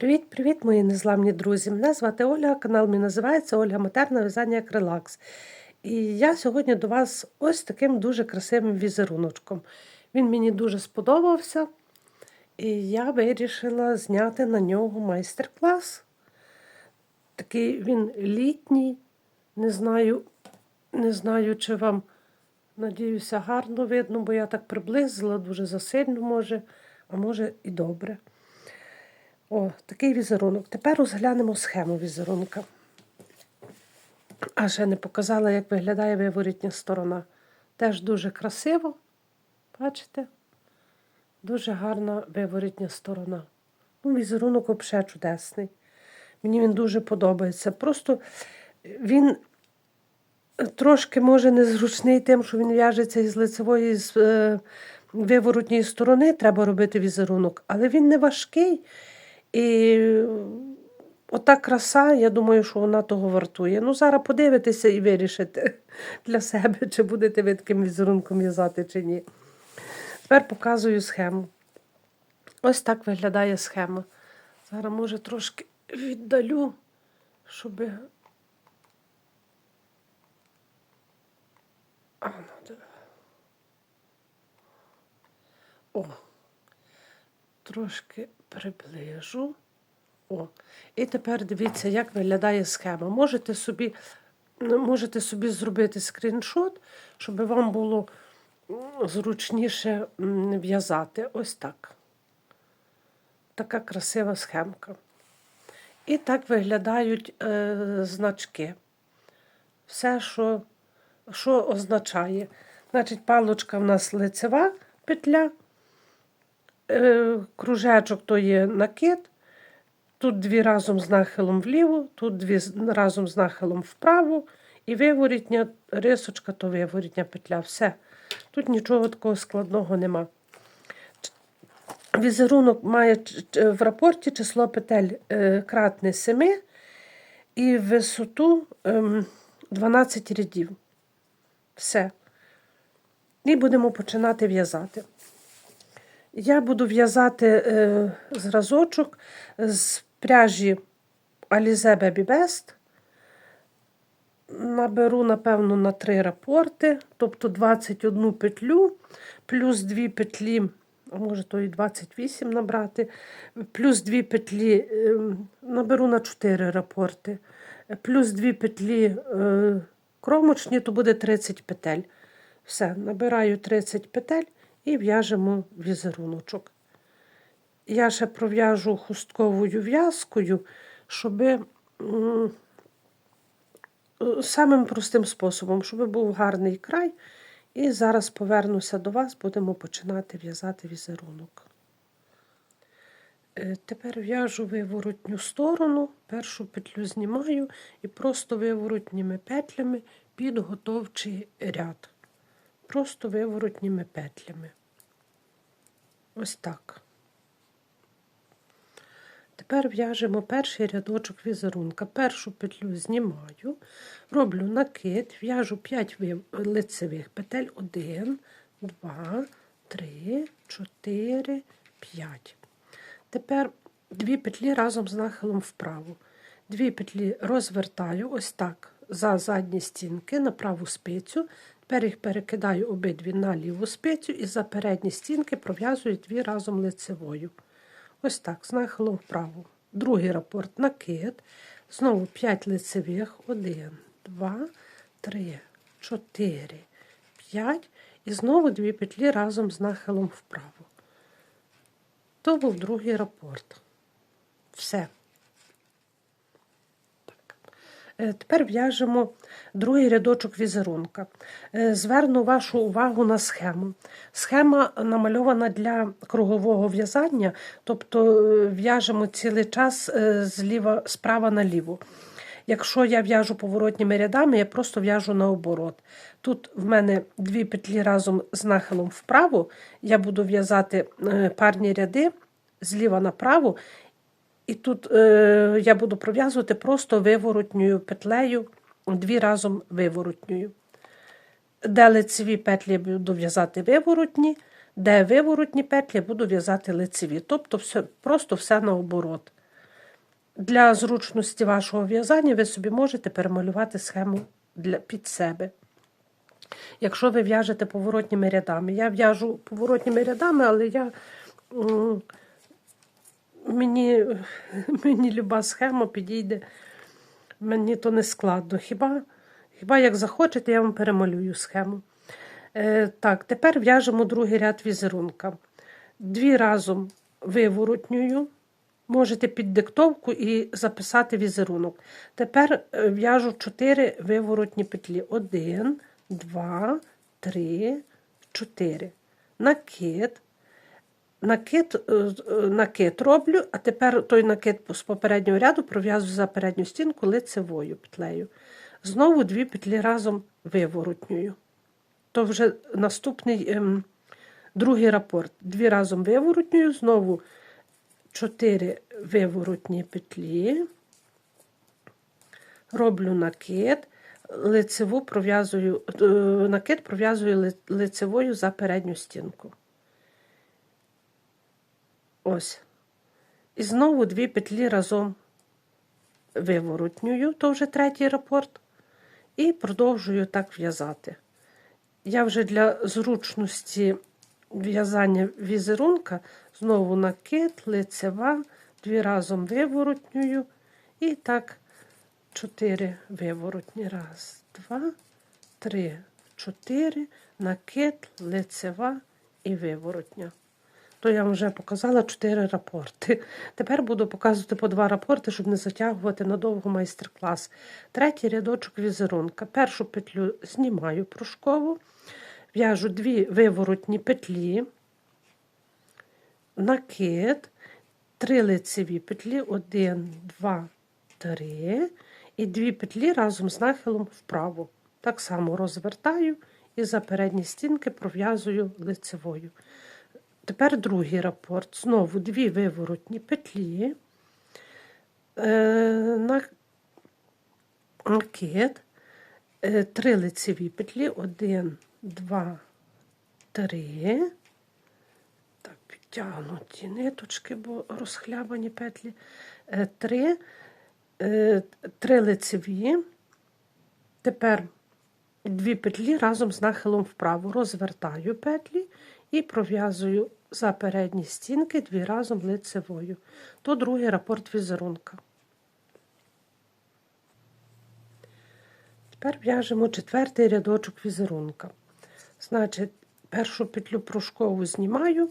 Привіт-привіт, мої незламні друзі! Мене звати Оля, канал мій називається Ольга Матерна В'язання як релакс. І я сьогодні до вас ось таким дуже красивим візеруночком. Він мені дуже сподобався, і я вирішила зняти на нього майстер-клас. Такий він літній, не знаю, не знаю, чи вам, надіюся, гарно видно, бо я так приблизила, дуже засильно може, а може і добре. О, такий візерунок. Тепер розглянемо схему візерунка. А ще не показала, як виглядає виворітня сторона. Теж дуже красиво. Бачите? Дуже гарна виворітня сторона. Ну, Візерунок взагалі чудесний. Мені він дуже подобається. Просто він трошки може незручний тим, що він в'яжеться із лицевої з е, виворотньої сторони, треба робити візерунок, але він не важкий. І ота краса, я думаю, що вона того вартує. Ну, зараз подивитися і вирішите для себе, чи будете ви таким візерунком в'язати, чи ні. Тепер показую схему. Ось так виглядає схема. Зараз, може, трошки віддалю, щоб. Ну. О, трошки приближу. О, І тепер дивіться, як виглядає схема. Можете собі можете собі зробити скріншот, щоб вам було зручніше в'язати. Ось так. Така красива схемка. І так виглядають е, значки. Все, що що означає. Значить, палочка в нас лицева петля. Е, кружечок то є накид. Тут дві разом з нахилом вліво, тут дві разом з нахилом вправо, і виворітня рисочка, то виворітня петля. Все. Тут нічого такого складного нема. Візерунок має в рапорті число петель е, кратне 7 і висоту 12 ем, рядів. Все. І будемо починати в'язати. Я буду в'язати е, зразочок з пряжі Alize Baby Best. Наберу, напевно, на 3 рапорти, тобто 21 петлю, плюс 2 петлі, а може, то і 28 набрати, плюс 2 петлі е, наберу на 4 рапорти, плюс 2 петлі е, кромочні, то буде 30 петель. Все, набираю 30 петель і в'яжемо візеруночок. Я ще пров'яжу хустковою в'язкою, щоб самим простим способом, щоб був гарний край. І зараз повернуся до вас, будемо починати в'язати візерунок. Е, тепер в'яжу виворотню сторону, першу петлю знімаю і просто виворотніми петлями підготовчий ряд. Просто виворотніми петлями. Ось так. Тепер в'яжемо перший рядочок візерунка. Першу петлю знімаю, роблю накид, в'яжу 5 лицевих петель. 1, 2, 3, 4, 5. Тепер дві петлі разом з нахилом вправо. Дві петлі розвертаю ось так за задні стінки на праву спицю. Перекидаю обидві на ліву спицю і за передні стінки пров'язую дві разом лицевою. Ось так, з нахилом вправо. Другий рапорт накид. Знову 5 лицевих. 1, 2, 3, 4, 5. І знову дві петлі разом з нахилом вправо. То був другий рапорт. Все. Е, тепер в'яжемо другий рядочок візерунка. Е, зверну вашу увагу на схему. Схема намальована для кругового в'язання, тобто е, в'яжемо цілий час зліва, справа наліво. Якщо я в'яжу поворотніми рядами, я просто в'яжу наоборот. Тут в мене дві петлі разом з нахилом вправо, я буду в'язати парні ряди зліва направо, і тут е, я буду пров'язувати просто виворотньою петлею, дві разом виворотньою. Де лицеві петлі буду в'язати виворотні, де виворотні петлі буду в'язати лицеві. Тобто все, просто все наоборот. для зручності вашого в'язання ви собі можете перемалювати схему для, під себе. Якщо ви в'яжете поворотніми рядами. Я в'яжу поворотніми рядами, але я, м, мені, мені люба схема підійде, мені то не складно. Хіба, хіба як захочете, я вам перемалюю схему. Е, так, тепер в'яжемо другий ряд візерунка. Дві разом виворотнюю. Можете під диктовку і записати візерунок. Тепер е, в'яжу 4 виворотні петлі. 1, 2, 3, 4. Накид. Накид, е, е, накид роблю, а тепер той накид з попереднього ряду пров'язую за передню стінку лицевою петлею. Знову дві петлі разом виворотнюю. То вже наступний ем, другий рапорт. Дві разом виворотнюю, знову 4 виворотні петлі, роблю накид, лицеву пров'язую, е, накид пров'язую лицевою за передню стінку. Ось. І знову дві петлі разом виворотнюю, то вже третій рапорт, і продовжую так в'язати. Я вже для зручності в'язання візерунка знову накид, лицева, дві разом виворотнюю і так чотири виворотні. Раз, два, три, чотири, накид, лицева і виворотня. То я вже показала чотири рапорти. Тепер буду показувати по два рапорти, щоб не затягувати надовго майстер-клас. Третій рядочок візерунка. Першу петлю знімаю пружкову, в'яжу дві виворотні петлі, накид, три лицеві петлі, один, два, три, і дві петлі разом з нахилом вправо. Так само розвертаю і за передні стінки пров'язую лицевою. Тепер другий рапорт. Знову дві виворотні петлі, е, на- накид, е, три лицеві петлі, один, два, три. Так, підтягнуті ниточки, бо розхлябані петлі. Е, Три, три лицеві. Тепер дві петлі разом з нахилом вправо. Розвертаю петлі і пров'язую за передні стінки дві разом лицевою. То другий рапорт візерунка. Тепер в'яжемо четвертий рядочок візерунка. Значить, першу петлю пружкову знімаю,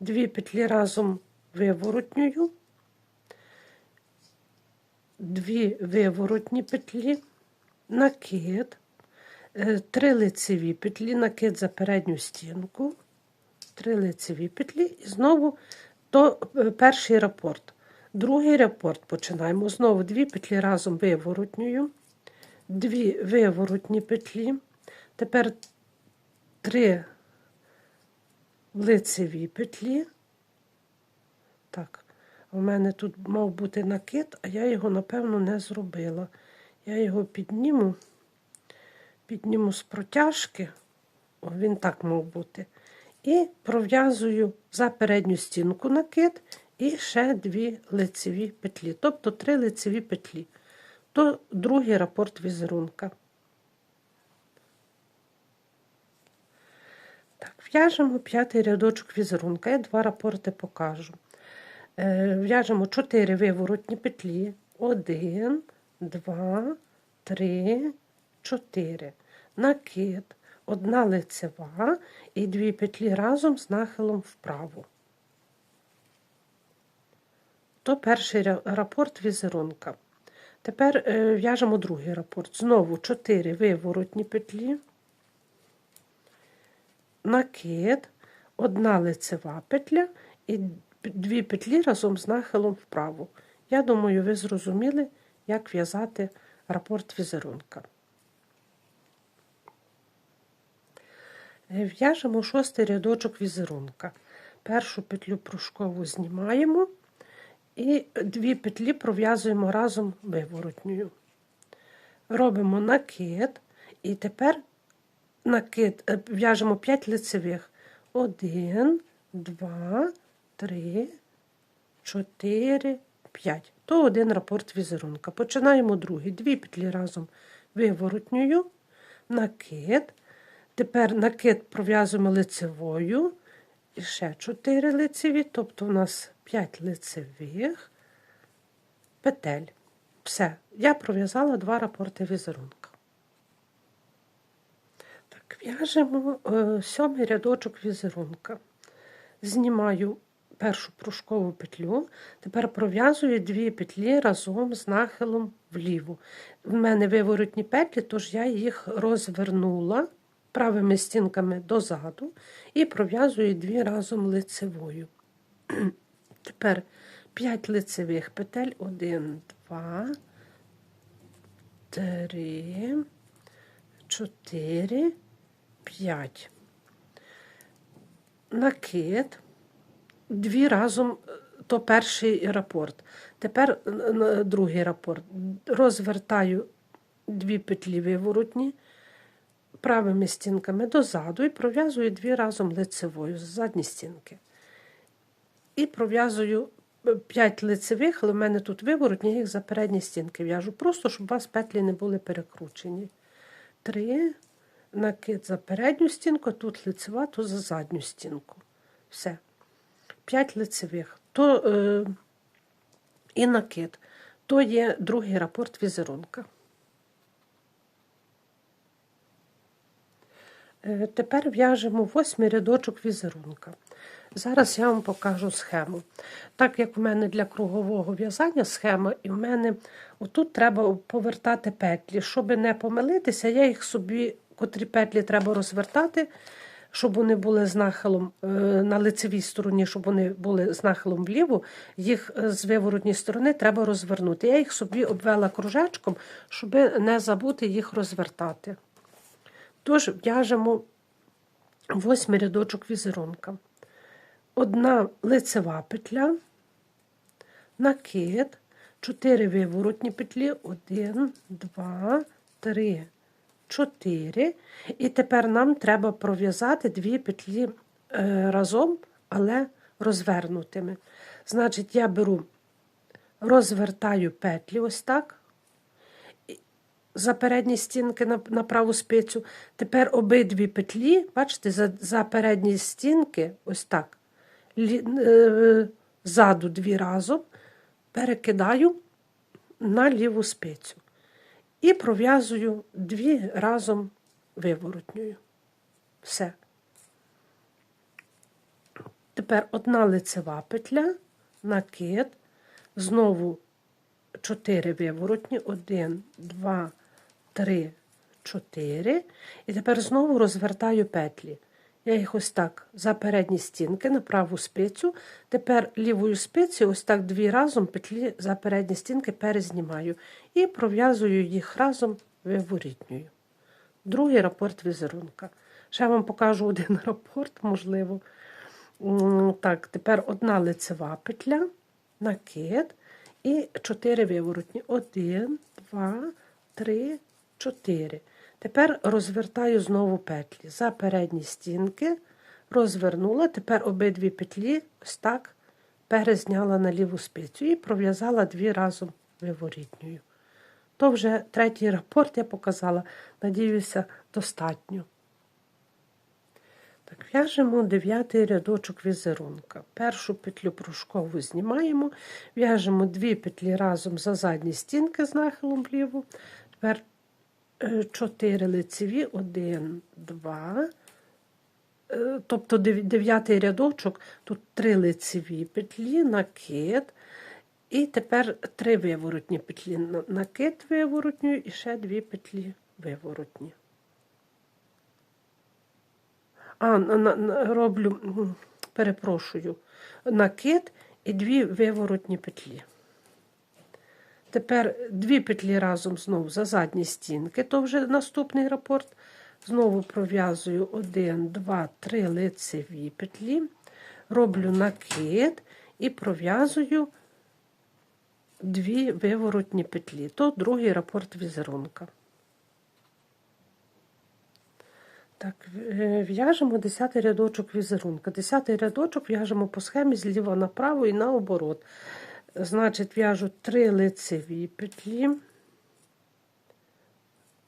дві петлі разом виворотнюю, дві виворотні петлі, накид, е, три лицеві петлі, накид за передню стінку, три лицеві петлі і знову то е, перший рапорт. Другий рапорт починаємо. Знову дві петлі разом виворотнюю, дві виворотні петлі. Тепер три лицеві петлі. Так, у мене тут мав бути накид, а я його, напевно, не зробила. Я його підніму, підніму з протяжки. О, він так мав бути. І пров'язую за передню стінку накид і ще дві лицеві петлі. Тобто три лицеві петлі. То другий рапорт візерунка. Так, в'яжемо п'ятий рядочок візерунка. Я два рапорти покажу. Е, В'яжемо 4 виворотні петлі. 1, 2, 3, 4. Накид, одна лицева і дві петлі разом з нахилом вправо. То перший рапорт візерунка. Тепер е, в'яжемо другий рапорт. Знову 4 виворотні петлі накид, одна лицева петля і дві петлі разом з нахилом вправо. Я думаю, ви зрозуміли, як в'язати рапорт візерунка. В'яжемо шостий рядочок візерунка. Першу петлю пружкову знімаємо і дві петлі пров'язуємо разом виворотньою. Робимо накид і тепер накид, е, в'яжемо 5 лицевих. 1, 2, 3, 4, 5. То один рапорт візерунка. Починаємо другий. Дві петлі разом виворотньою, накид. Тепер накид пров'язуємо лицевою. І ще 4 лицеві, тобто у нас 5 лицевих петель. Все, я пров'язала два рапорти візерунка. Так, в'яжемо е, сьомий рядочок візерунка. Знімаю першу пружкову петлю, тепер пров'язую дві петлі разом з нахилом вліво. В мене виворотні петлі, тож я їх розвернула правими стінками дозаду і пров'язую дві разом лицевою. Тепер 5 лицевих петель, 1, 2, 3, 4, 5. Накид, дві разом, е, то перший рапорт. Тепер е, е, другий рапорт. Розвертаю дві петлі виворотні правими стінками дозаду і пров'язую дві разом лицевою з задні стінки. І пров'язую 5 лицевих, але в мене тут виворотні, їх за передні стінки в'яжу, просто щоб у вас петлі не були перекручені. Три, накид за передню стінку, тут лицева, то за задню стінку. Все. 5 лицевих. То, е, І накид. То є другий рапорт візерунка. Тепер в'яжемо восьмий рядочок візерунка. Зараз я вам покажу схему. Так як в мене для кругового в'язання схема, і в мене отут треба повертати петлі. Щоб не помилитися, я їх собі, котрі петлі треба розвертати, щоб вони були з нахилом е, на лицевій стороні, щоб вони були з нахилом вліво, їх е, з виворотній сторони треба розвернути. Я їх собі обвела кружечком, щоб не забути їх розвертати. Тож в'яжемо восьмий рядочок візерунка. Одна лицева петля, накид, 4 виворотні петлі, 1, 2, 3, 4. І тепер нам треба пров'язати дві петлі е, разом, але розвернутими. Значить, я беру, розвертаю петлі ось так за передні стінки на на праву спицю. Тепер обидві петлі, бачите, за за передні стінки, ось так, лі, е, ззаду дві разом, перекидаю на ліву спицю. І пров'язую дві разом виворотньою. Все. Тепер одна лицева петля, накид, знову 4 виворотні, 1, 2, 3, 4. І тепер знову розвертаю петлі. Я їх ось так за передні стінки на праву спицю. Тепер лівою спицею ось так дві разом петлі за передні стінки перезнімаю і пров'язую їх разом виворітньою. Другий рапорт візерунка. Ще вам покажу один рапорт, можливо. Так, Тепер одна лицева петля, накид і 4 виворотні. 1, 2, 3, 4. Тепер розвертаю знову петлі. За передні стінки розвернула, тепер обидві петлі ось так перезняла на ліву спицю і пров'язала дві разом виворітньою. То вже третій рапорт я показала, надіюся, достатньо. Так, В'яжемо дев'ятий рядочок візерунка. Першу петлю пружкову знімаємо, в'яжемо дві петлі разом за задні стінки з нахилом вліво. Тепер 4 лицеві, 1, 2. Тобто дев'ятий рядочок, тут 3 лицеві петлі, накид. І тепер 3 виворотні петлі, накид виворотньою і ще 2 петлі виворотні. А, роблю, перепрошую, накид і дві виворотні петлі. Тепер дві петлі разом знову за задні стінки, то вже наступний рапорт. Знову пров'язую 1, 2, 3 лицеві петлі, роблю накид і пров'язую дві виворотні петлі. То другий рапорт візерунка. Так, е, в'яжемо 10 рядочок візерунка. 10 рядочок в'яжемо по схемі зліва направо і наоборот. Значить, в'яжу три лицеві петлі,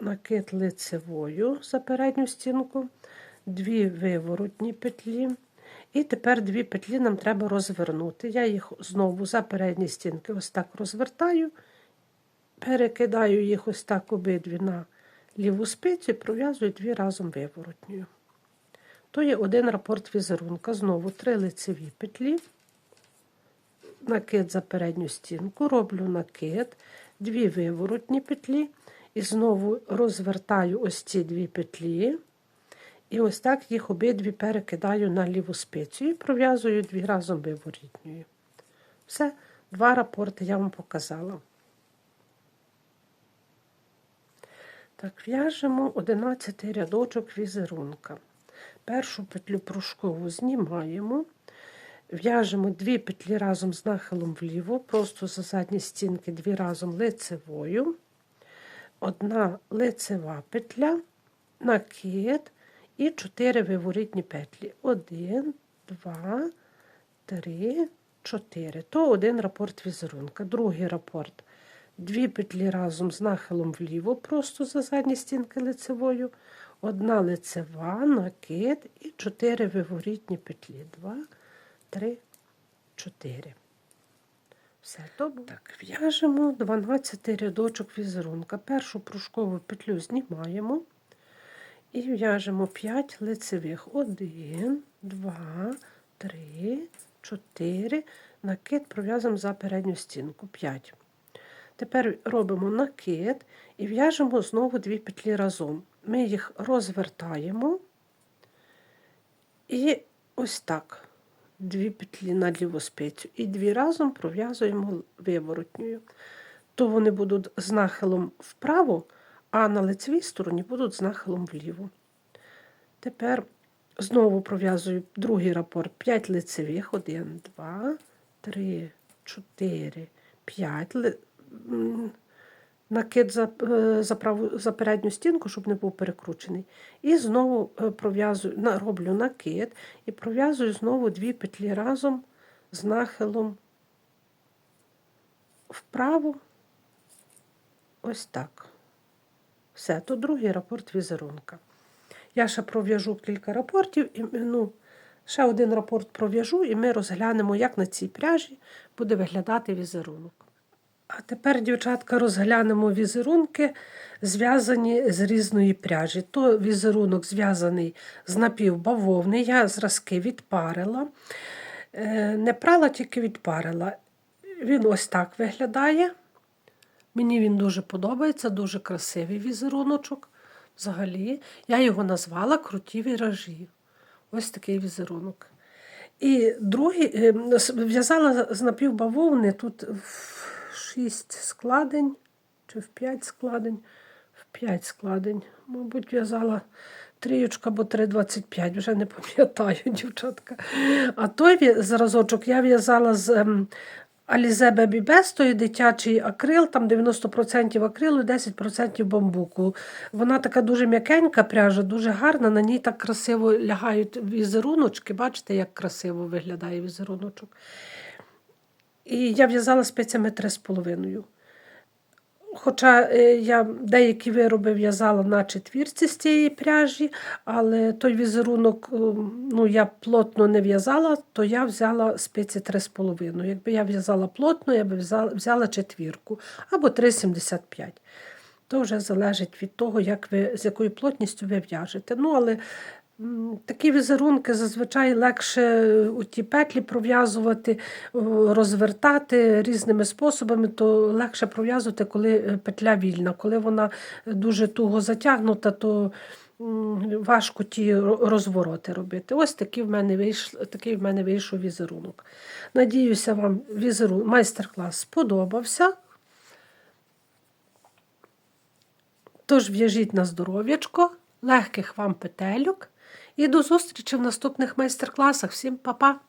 накид лицевою за передню стінку, дві виворотні петлі. І тепер дві петлі нам треба розвернути. Я їх знову за передні стінки ось так розвертаю, перекидаю їх ось так обидві на ліву спицю і пров'язую дві разом виворотньою. То є один рапорт візерунка. Знову три лицеві петлі, накид за передню стінку, роблю накид, дві виворотні петлі, і знову розвертаю ось ці дві петлі. І ось так їх обидві перекидаю на ліву спицю і пров'язую дві разом виворітньою. Все, два рапорти я вам показала. Так, в'яжемо 11 рядочок візерунка. Першу петлю пружкову знімаємо, в'яжемо дві петлі разом з нахилом вліво, просто за задні стінки дві разом лицевою, одна лицева петля, накид і 4 виворітні петлі. 1, 2, 3, 4. То один рапорт візерунка. Другий рапорт. Дві петлі разом з нахилом вліво, просто за задні стінки лицевою. Одна лицева, накид і 4 виворітні петлі. 2, 3, 4. Все добре. Так, в'яжемо 12 рядочок візерунка. Першу пружкову петлю знімаємо. І в'яжемо 5 лицевих. 1, 2, 3, 4. Накид пров'язуємо за передню стінку. 5. Тепер робимо накид і в'яжемо знову дві петлі разом. Ми їх розвертаємо і ось так. Дві петлі на ліву спицю. І дві разом пров'язуємо виворотньою. То вони будуть з нахилом вправо а на лицевій стороні будуть з нахилом вліво. Тепер знову пров'язую другий рапорт 5 лицевих, 1, 2, 3, 4, 5. Накид за е, за, праву, за передню стінку, щоб не був перекручений. І знову е, пров'язую, роблю накид і пров'язую знову дві петлі разом з нахилом вправо. Ось так. Все, то другий рапорт візерунка. Я ще пров'яжу кілька рапортів, і ну, ще один рапорт пров'яжу, і ми розглянемо, як на цій пряжі буде виглядати візерунок. А тепер, дівчатка, розглянемо візерунки, зв'язані з різної пряжі. То візерунок зв'язаний з напівбавовни. Я зразки відпарила. Е, не прала, тільки відпарила. Він ось так виглядає. Мені він дуже подобається, дуже красивий візеруночок. Взагалі, я його назвала круті віражі. Ось такий візерунок. І другий е, в'язала з напівбавовни тут в 6 складень, чи в 5 складень, в 5 складень. Мабуть, в'язала трієчка або 3,25, вже не пам'ятаю, дівчатка. А той зразочок я в'язала з ем, Alize Baby Best, той дитячий акрил, там 90% акрилу, 10% бамбуку. Вона така дуже м'якенька пряжа, дуже гарна, на ній так красиво лягають візеруночки. Бачите, як красиво виглядає візеруночок. І я в'язала спицями 3,5. Хоча е, я деякі вироби в'язала на четвірці з цієї пряжі, але той візерунок е, ну, я плотно не в'язала, то я взяла спиці 3,5. Якби я в'язала плотно, я б взяла, взяла четвірку або 3,75. То вже залежить від того, як ви, з якою плотністю ви в'яжете. Ну, але Такі візерунки зазвичай легше у ті петлі пров'язувати, розвертати різними способами, то легше пров'язувати, коли е, петля вільна. Коли вона дуже туго затягнута, то важко ті розвороти робити. Ось такий в мене вийшов, такий в мене вийшов візерунок. Надіюся, вам візерун... майстер-клас сподобався. Тож в'яжіть на здоров'ячко, легких вам петельок. І до зустрічі в наступних майстер-класах. Всім па-па!